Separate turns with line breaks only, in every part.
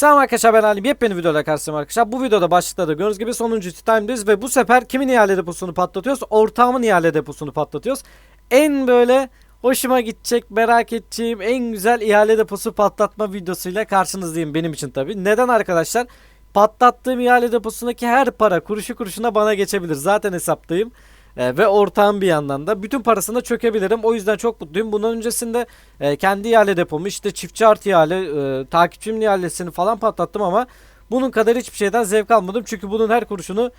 Selam arkadaşlar ben Halim. Yepyeni videoda karşınızdayım arkadaşlar. Bu videoda başlıkta da gördüğünüz gibi sonuncu time'deyiz ve bu sefer kimin ihale deposunu patlatıyoruz? Ortağımın ihale deposunu patlatıyoruz. En böyle hoşuma gidecek, merak edeceğim en güzel ihale deposu patlatma videosuyla karşınızdayım benim için tabi. Neden arkadaşlar? Patlattığım ihale deposundaki her para kuruşu kuruşuna bana geçebilir. Zaten hesaptayım. Ee, ve ortağım bir yandan da bütün parasını çökebilirim. O yüzden çok mutluyum. Bundan öncesinde e, kendi ihale depomu işte çiftçi artı ihale, e, takipçimin ihalesini falan patlattım ama bunun kadar hiçbir şeyden zevk almadım. Çünkü bunun her kuruşunu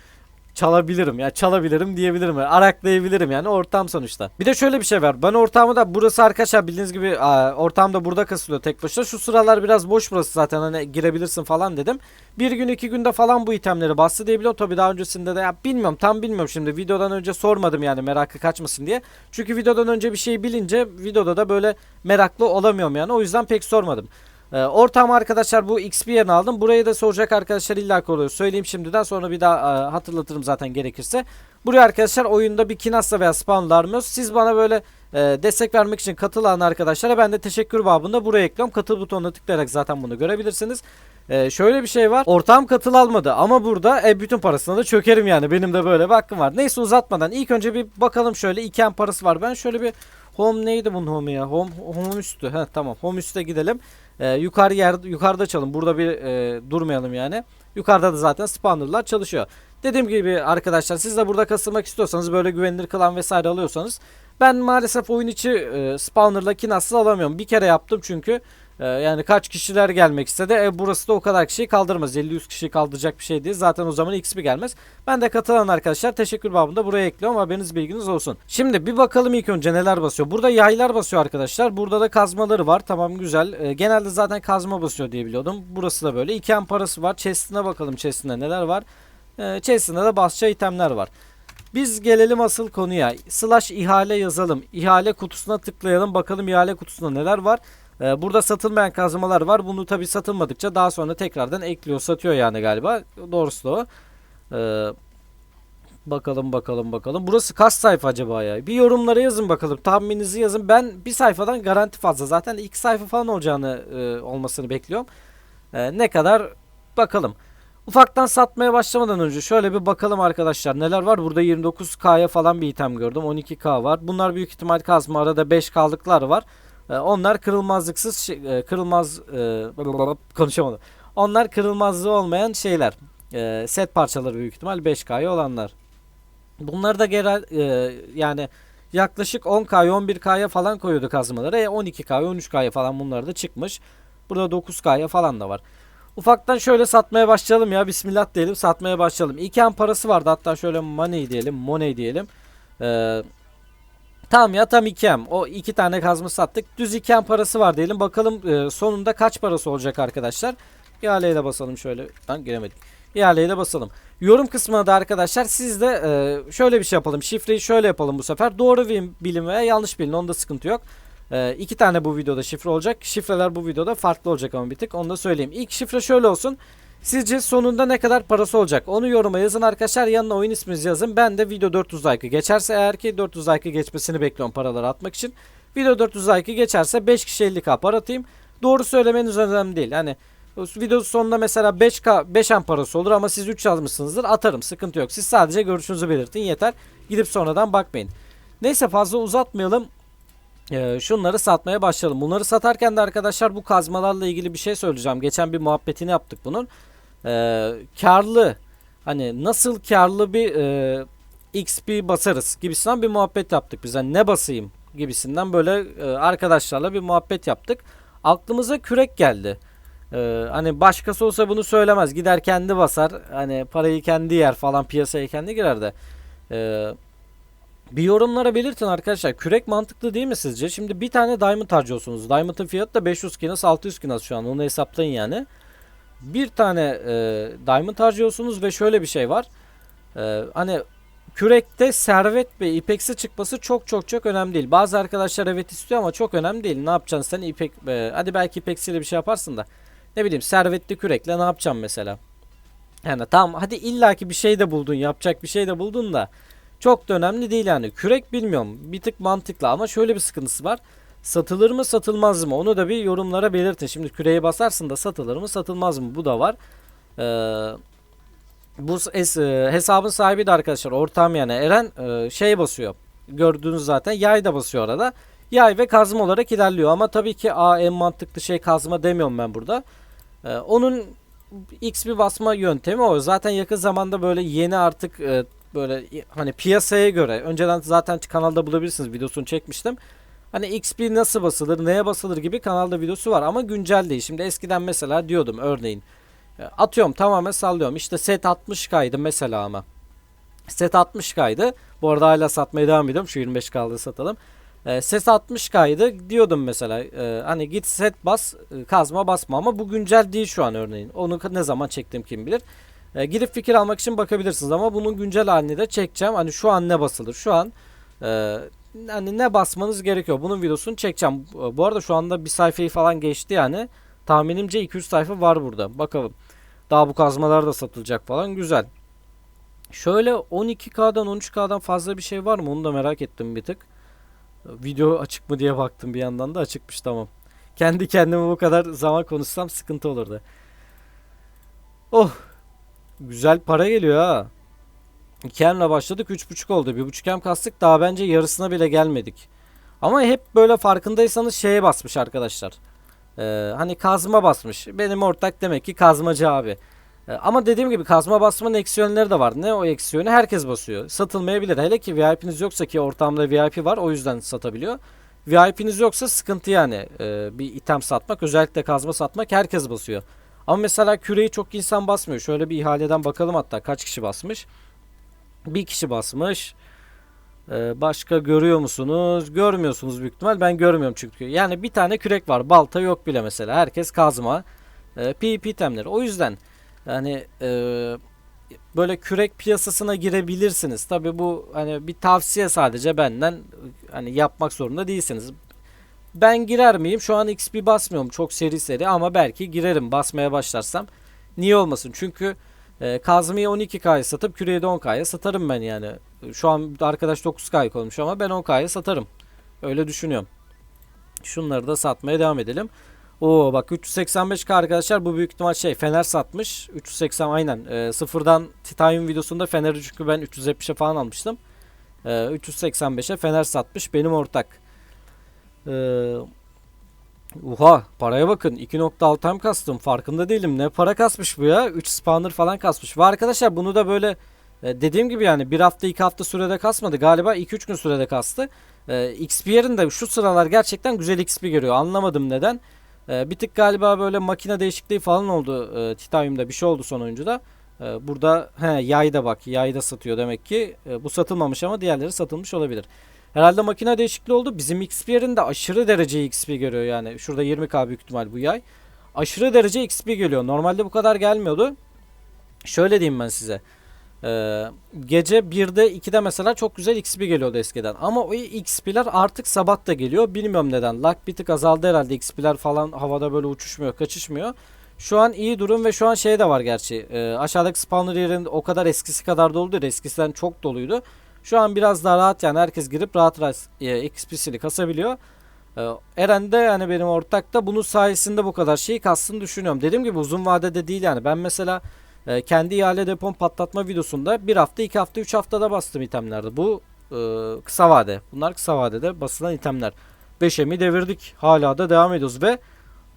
çalabilirim. Ya çalabilirim diyebilirim. Araklayabilirim yani ortam sonuçta. Bir de şöyle bir şey var. Ben ortağımı da burası arkadaşlar bildiğiniz gibi aa, ortağım da burada kasılıyor tek başına. Şu sıralar biraz boş burası zaten hani girebilirsin falan dedim. Bir gün iki günde falan bu itemleri bastı diyebiliyorum. Tabii daha öncesinde de ya bilmiyorum tam bilmiyorum şimdi. Videodan önce sormadım yani merakı kaçmasın diye. Çünkü videodan önce bir şey bilince videoda da böyle meraklı olamıyorum yani. O yüzden pek sormadım. Ee, ortam arkadaşlar bu XP yerini aldım. Burayı da soracak arkadaşlar illa oluyor. Söyleyeyim şimdiden sonra bir daha e, hatırlatırım zaten gerekirse. Buraya arkadaşlar oyunda bir kinasla veya spawnla armıyoruz. Siz bana böyle e, destek vermek için katılan arkadaşlara ben de teşekkür babında buraya ekliyorum. Katıl butonuna tıklayarak zaten bunu görebilirsiniz. E, şöyle bir şey var. Ortam katıl almadı ama burada e, bütün parasına da çökerim yani. Benim de böyle bir hakkım var. Neyse uzatmadan ilk önce bir bakalım şöyle iken parası var. Ben şöyle bir home neydi bunun home ya? Home, home üstü. Heh, tamam home üste gidelim. Ee, yukarı yer yukarıda çalın. Burada bir e, durmayalım yani. Yukarıda da zaten spawnerlar çalışıyor. Dediğim gibi arkadaşlar siz de burada kasılmak istiyorsanız böyle güvenilir klan vesaire alıyorsanız ben maalesef oyun içi e, spawnerla kinaslı alamıyorum. Bir kere yaptım çünkü e, yani kaç kişiler gelmek istedi. E, burası da o kadar kişiyi kaldırmaz. 50-100 kişiyi kaldıracak bir şey değil. Zaten o zaman XP gelmez. Ben de katılan arkadaşlar teşekkür babında buraya ekliyorum. Haberiniz bilginiz olsun. Şimdi bir bakalım ilk önce neler basıyor. Burada yaylar basıyor arkadaşlar. Burada da kazmaları var. Tamam güzel. E, genelde zaten kazma basıyor diye biliyordum. Burası da böyle. İken parası var. Chest'ine bakalım chest'inde neler var. E, chest'inde de basacağı itemler var. Biz gelelim asıl konuya. Slash ihale yazalım. İhale kutusuna tıklayalım. Bakalım ihale kutusunda neler var. Ee, burada satılmayan kazmalar var. Bunu tabi satılmadıkça daha sonra tekrardan ekliyor. Satıyor yani galiba. Doğrusu da o. Ee, bakalım bakalım bakalım. Burası kaç sayfa acaba ya? Bir yorumlara yazın bakalım. Tahmininizi yazın. Ben bir sayfadan garanti fazla. Zaten iki sayfa falan olacağını e, olmasını bekliyorum. Ee, ne kadar bakalım. Ufaktan satmaya başlamadan önce şöyle bir bakalım arkadaşlar neler var. Burada 29K'ya falan bir item gördüm. 12K var. Bunlar büyük ihtimal kazma. Arada 5 kaldıklar var. Ee, onlar kırılmazlıksız şey- e, kırılmaz e, konuşamadım. Onlar kırılmazlığı olmayan şeyler. E, set parçaları büyük ihtimal 5K'ya olanlar. Bunları da genel yani yaklaşık 10K'ya 11K'ya falan koyuyordu kazmaları. E 12K'ya 13K'ya falan bunlar da çıkmış. Burada 9K'ya falan da var. Ufaktan şöyle satmaya başlayalım ya. Bismillah diyelim satmaya başlayalım. İken parası vardı. Hatta şöyle money diyelim. Money diyelim. Ee, tamam ya tam ikem. O iki tane kazma sattık. Düz iken parası var diyelim. Bakalım e, sonunda kaç parası olacak arkadaşlar. İhaleyle de basalım şöyle. Lan giremedik. İhaleyle de basalım. Yorum kısmına da arkadaşlar siz de e, şöyle bir şey yapalım. Şifreyi şöyle yapalım bu sefer. Doğru bilin veya yanlış bilin. Onda sıkıntı yok. Ee, iki tane bu videoda şifre olacak. Şifreler bu videoda farklı olacak ama bir tık. Onu da söyleyeyim. İlk şifre şöyle olsun. Sizce sonunda ne kadar parası olacak? Onu yoruma yazın arkadaşlar. Yanına oyun isminizi yazın. Ben de video 400 like'ı geçerse eğer ki 400 like'ı geçmesini bekliyorum paraları atmak için. Video 400 like'ı geçerse 5 kişi 50k para atayım. Doğru söylemeniz önemli değil. Hani video sonunda mesela 5k 5 an parası olur ama siz 3 yazmışsınızdır. Atarım. Sıkıntı yok. Siz sadece görüşünüzü belirtin yeter. Gidip sonradan bakmayın. Neyse fazla uzatmayalım. Ee, şunları satmaya başlayalım. Bunları satarken de arkadaşlar bu kazmalarla ilgili bir şey söyleyeceğim. Geçen bir muhabbetini yaptık bunun. Ee, karlı hani nasıl karlı bir e, XP basarız gibisinden bir muhabbet yaptık biz. Hani ne basayım gibisinden böyle e, arkadaşlarla bir muhabbet yaptık. Aklımıza kürek geldi. Ee, hani başkası olsa bunu söylemez. Gider kendi basar. Hani parayı kendi yer falan piyasaya kendi girer de. Eee bir yorumlara belirtin arkadaşlar. Kürek mantıklı değil mi sizce? Şimdi bir tane diamond harcıyorsunuz. Diamond'ın fiyatı da 500 kinas 600 kinas şu an. Onu hesaplayın yani. Bir tane e, diamond harcıyorsunuz ve şöyle bir şey var. E, hani kürekte servet ve ipeksi çıkması çok çok çok önemli değil. Bazı arkadaşlar evet istiyor ama çok önemli değil. Ne yapacaksın sen ipek e, hadi belki ipeksiyle bir şey yaparsın da. Ne bileyim servetli kürekle ne yapacaksın mesela? Yani tamam hadi illaki bir şey de buldun yapacak bir şey de buldun da çok da önemli değil yani. Kürek bilmiyorum. Bir tık mantıklı ama şöyle bir sıkıntısı var. Satılır mı satılmaz mı? Onu da bir yorumlara belirtin. Şimdi küreği basarsın da satılır mı satılmaz mı? Bu da var. Ee, bu es- e, hesabın sahibi de arkadaşlar ortağım yani Eren e, şey basıyor. Gördüğünüz zaten yay da basıyor arada. Yay ve kazma olarak ilerliyor ama tabii ki a en mantıklı şey kazma demiyorum ben burada. Ee, onun X bir basma yöntemi o. Zaten yakın zamanda böyle yeni artık e, böyle hani piyasaya göre önceden zaten kanalda bulabilirsiniz videosunu çekmiştim. Hani XP nasıl basılır, neye basılır gibi kanalda videosu var ama güncel değil. Şimdi eskiden mesela diyordum örneğin e, atıyorum tamamen sallıyorum. İşte set 60 kaydı mesela ama. Set 60 kaydı. Bu arada hala satmaya devam ediyorum. Şu 25 kaldı satalım. E, set 60 kaydı diyordum mesela. E, hani git set bas, e, kazma basma ama bu güncel değil şu an örneğin. Onu ne zaman çektim kim bilir. E, girip fikir almak için bakabilirsiniz ama bunun güncel halini de çekeceğim. Hani şu an ne basılır? Şu an e, hani ne basmanız gerekiyor? Bunun videosunu çekeceğim. Bu arada şu anda bir sayfayı falan geçti yani. Tahminimce 200 sayfa var burada. Bakalım. Daha bu kazmalar da satılacak falan. Güzel. Şöyle 12K'dan 13K'dan fazla bir şey var mı? Onu da merak ettim bir tık. Video açık mı diye baktım bir yandan da açıkmış tamam. Kendi kendime bu kadar zaman konuşsam sıkıntı olurdu. Oh. Güzel para geliyor ha. 2M'le başladık 3.5 oldu. 1.5M kastık daha bence yarısına bile gelmedik. Ama hep böyle farkındaysanız şeye basmış arkadaşlar. Ee, hani kazma basmış. Benim ortak demek ki kazmacı abi. Ee, ama dediğim gibi kazma basmanın eksi de var. Ne o eksi yönü? Herkes basıyor. Satılmayabilir. Hele ki VIP'niz yoksa ki ortamda VIP var o yüzden satabiliyor. VIP'niz yoksa sıkıntı yani. Ee, bir item satmak özellikle kazma satmak herkes basıyor. Ama mesela küreyi çok insan basmıyor. Şöyle bir ihaleden bakalım hatta kaç kişi basmış. Bir kişi basmış. Ee, başka görüyor musunuz? Görmüyorsunuz büyük ihtimal. Ben görmüyorum çünkü. Yani bir tane kürek var. Balta yok bile mesela. Herkes kazma. Ee, PvP temleri. O yüzden yani e, böyle kürek piyasasına girebilirsiniz. Tabi bu hani bir tavsiye sadece benden hani yapmak zorunda değilsiniz. Ben girer miyim? Şu an XP basmıyorum çok seri seri ama belki girerim basmaya başlarsam. Niye olmasın? Çünkü e, kazmayı 12K'ya satıp küreği de 10K'ya satarım ben yani. Şu an arkadaş 9K olmuş ama ben 10K'ya satarım. Öyle düşünüyorum. Şunları da satmaya devam edelim. Oo bak 385K arkadaşlar bu büyük ihtimal şey Fener satmış. 380 aynen. E, sıfırdan Titanium videosunda Fener'i çünkü ben 370'e falan almıştım. E, 385'e Fener satmış benim ortak. Eee Oha paraya bakın. 2.6 M kastım. Farkında değilim. Ne para kasmış bu ya? 3 spawner falan kasmış. Ve arkadaşlar bunu da böyle e, dediğim gibi yani bir hafta 2 hafta sürede kasmadı. Galiba 2-3 gün sürede kastı. E, XP yerinde şu sıralar gerçekten güzel XP görüyor. Anlamadım neden. E, bir tık galiba böyle makine değişikliği falan oldu. E, Titanium'da bir şey oldu son oyuncuda. E, burada he, yay da bak. Yay da satıyor demek ki. E, bu satılmamış ama diğerleri satılmış olabilir Herhalde makine değişikliği oldu. Bizim XP yerinde aşırı derece XP görüyor yani. Şurada 20k büyük ihtimal bu yay. Aşırı derece XP geliyor. Normalde bu kadar gelmiyordu. Şöyle diyeyim ben size. Ee, gece 1'de 2'de mesela çok güzel XP geliyordu eskiden. Ama o XP'ler artık sabah da geliyor. Bilmiyorum neden. Lag bir tık azaldı herhalde. XP'ler falan havada böyle uçuşmuyor, kaçışmıyor. Şu an iyi durum ve şu an şey de var gerçi. Ee, aşağıdaki spawner yerinde o kadar eskisi kadar dolu. Eskisinden çok doluydu. Şu an biraz daha rahat yani herkes girip rahat rahat e, XP'sini kasabiliyor. E, Eren de yani benim ortak da bunun sayesinde bu kadar şeyi kastını düşünüyorum. Dediğim gibi uzun vadede değil yani. Ben mesela e, kendi ihale depom patlatma videosunda bir hafta, iki hafta, üç haftada bastım itemlerde. Bu e, kısa vade. Bunlar kısa vadede basılan itemler. 5M'i devirdik. Hala da devam ediyoruz ve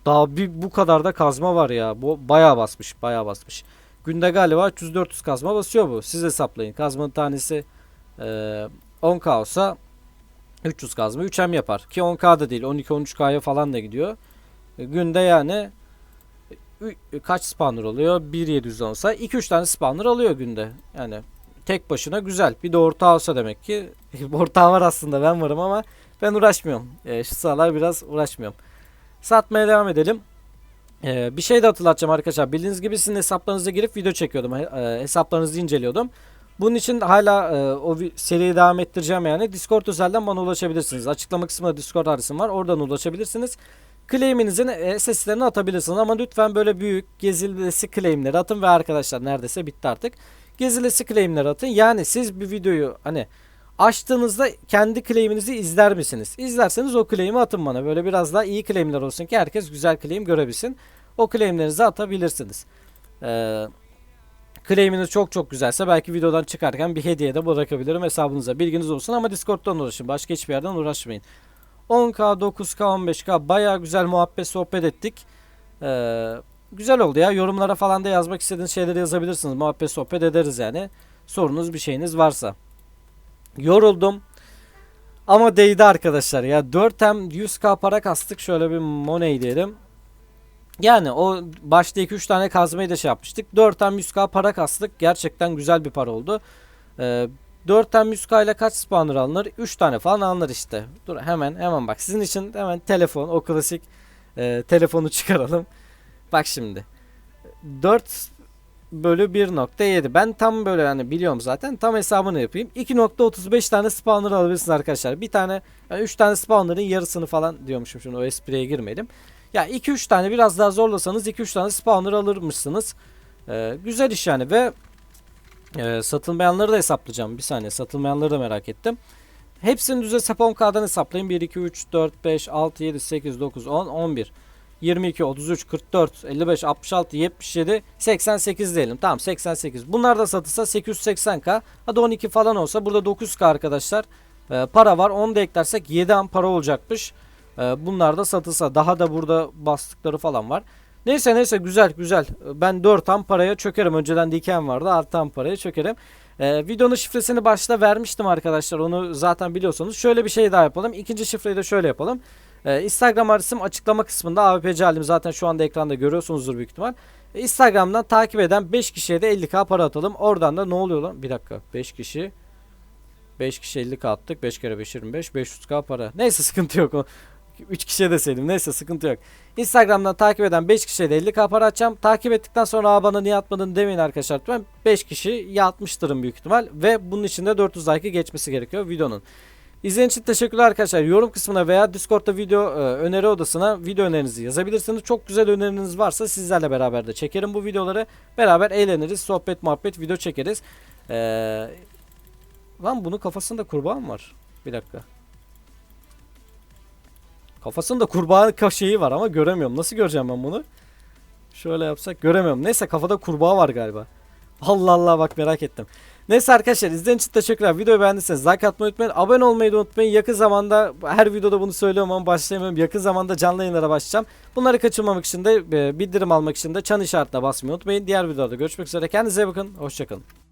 daha bir bu kadar da kazma var ya. Bu bayağı basmış, bayağı basmış. Günde galiba 300-400 kazma basıyor bu. Siz hesaplayın. Kazmanın tanesi ee, 10k olsa 300 kazma 3M yapar. Ki 10k da değil 12-13k'ya falan da gidiyor. E, günde yani kaç spawner oluyor? 1.700 olsa 2-3 tane spawner alıyor günde. Yani tek başına güzel. Bir de ortağı olsa demek ki. ortağı var aslında ben varım ama ben uğraşmıyorum. E, şu sıralar biraz uğraşmıyorum. Satmaya devam edelim. Ee, bir şey de hatırlatacağım arkadaşlar. Bildiğiniz gibi sizin hesaplarınıza girip video çekiyordum. E, hesaplarınızı inceliyordum. Bunun için hala e, o seriyi devam ettireceğim yani. Discord özelden bana ulaşabilirsiniz. Açıklama kısmında Discord adresim var. Oradan ulaşabilirsiniz. Claim'inizin e, seslerini atabilirsiniz ama lütfen böyle büyük gezilesi claimleri atın ve arkadaşlar neredeyse bitti artık. Gezilesi claimleri atın. Yani siz bir videoyu hani Açtığınızda kendi claim'inizi izler misiniz? İzlerseniz o claim'i atın bana. Böyle biraz daha iyi claim'ler olsun ki herkes güzel claim görebilsin. O claim'lerinizi atabilirsiniz. Eee claim'iniz çok çok güzelse belki videodan çıkarken bir hediye de bırakabilirim hesabınıza. Bilginiz olsun ama Discord'dan uğraşın. Başka hiçbir yerden uğraşmayın. 10k, 9k, 15k baya güzel muhabbet sohbet ettik. Ee, güzel oldu ya. Yorumlara falan da yazmak istediğiniz şeyleri yazabilirsiniz. Muhabbet sohbet ederiz yani. Sorunuz bir şeyiniz varsa. Yoruldum. Ama değdi arkadaşlar ya. 4M 100k para kastık. Şöyle bir money diyelim. Yani o başta 2-3 tane kazmayı da şey yapmıştık. 4M 100k para kastık. Gerçekten güzel bir para oldu. Ee, 4M 100k ile kaç spawner alınır? 3 tane falan alınır işte. Dur hemen hemen bak. Sizin için hemen telefon o klasik e, telefonu çıkaralım. Bak şimdi. 4 bölü 1.7. Ben tam böyle yani biliyorum zaten. Tam hesabını yapayım. 2.35 tane spawner alabilirsiniz arkadaşlar. Bir tane yani 3 tane spawner'ın yarısını falan diyormuşum şimdi o espriye girmeyelim. Ya 2-3 tane biraz daha zorlasanız 2-3 tane spawner alırmışsınız. Ee, güzel iş yani ve e, satılmayanları da hesaplayacağım. Bir saniye satılmayanları da merak ettim. Hepsini düz hesap 10K'dan hesaplayın. 1, 2, 3, 4, 5, 6, 7, 8, 9, 10, 11, 22, 33, 44, 55, 66, 77, 88 diyelim. Tamam 88. Bunlar da satılsa 880K. Hadi 12 falan olsa burada 9K arkadaşlar. Ee, para var. 10 da eklersek 7 an para olacakmış. Ee, bunlar da satılsa. Daha da burada bastıkları falan var. Neyse neyse güzel güzel. Ben 4 an paraya çökerim. Önceden diken vardı. Artı an paraya çökerim. Ee, videonun şifresini başta vermiştim arkadaşlar. Onu zaten biliyorsanız. Şöyle bir şey daha yapalım. İkinci şifreyi de şöyle yapalım. Ee, Instagram adresim açıklama kısmında. AVPC halim zaten şu anda ekranda görüyorsunuzdur büyük ihtimal. Ee, Instagram'dan takip eden 5 kişiye de 50k para atalım. Oradan da ne oluyor lan? Bir dakika. 5 kişi 5 kişi 50k attık. 5 kere 5 25. 500k para. Neyse sıkıntı yok. O 3 kişiye deseydim. Neyse sıkıntı yok. Instagram'dan takip eden 5 kişiye de 50k para atacağım. Takip ettikten sonra Aa, bana niye atmadın demeyin arkadaşlar. Ben 5 kişi ya atmıştırım büyük ihtimal. Ve bunun için de 400 like'ı geçmesi gerekiyor videonun. İzlediğiniz için teşekkürler arkadaşlar. Yorum kısmına veya Discord'da video e, öneri odasına video önerinizi yazabilirsiniz. Çok güzel öneriniz varsa sizlerle beraber de çekerim bu videoları. Beraber eğleniriz, sohbet, muhabbet, video çekeriz. Ee, lan bunun kafasında kurbağa mı var? Bir dakika. Kafasında kurbağa kaşeği var ama göremiyorum. Nasıl göreceğim ben bunu? Şöyle yapsak göremiyorum. Neyse kafada kurbağa var galiba. Allah Allah bak merak ettim. Neyse arkadaşlar izlediğiniz için teşekkürler. Videoyu beğendiyseniz like atmayı unutmayın. Abone olmayı da unutmayın. Yakın zamanda her videoda bunu söylüyorum ama başlayamıyorum. Yakın zamanda canlı yayınlara başlayacağım. Bunları kaçırmamak için de e, bildirim almak için de çan işaretine basmayı unutmayın. Diğer videoda görüşmek üzere. Kendinize bakın. Hoşçakalın.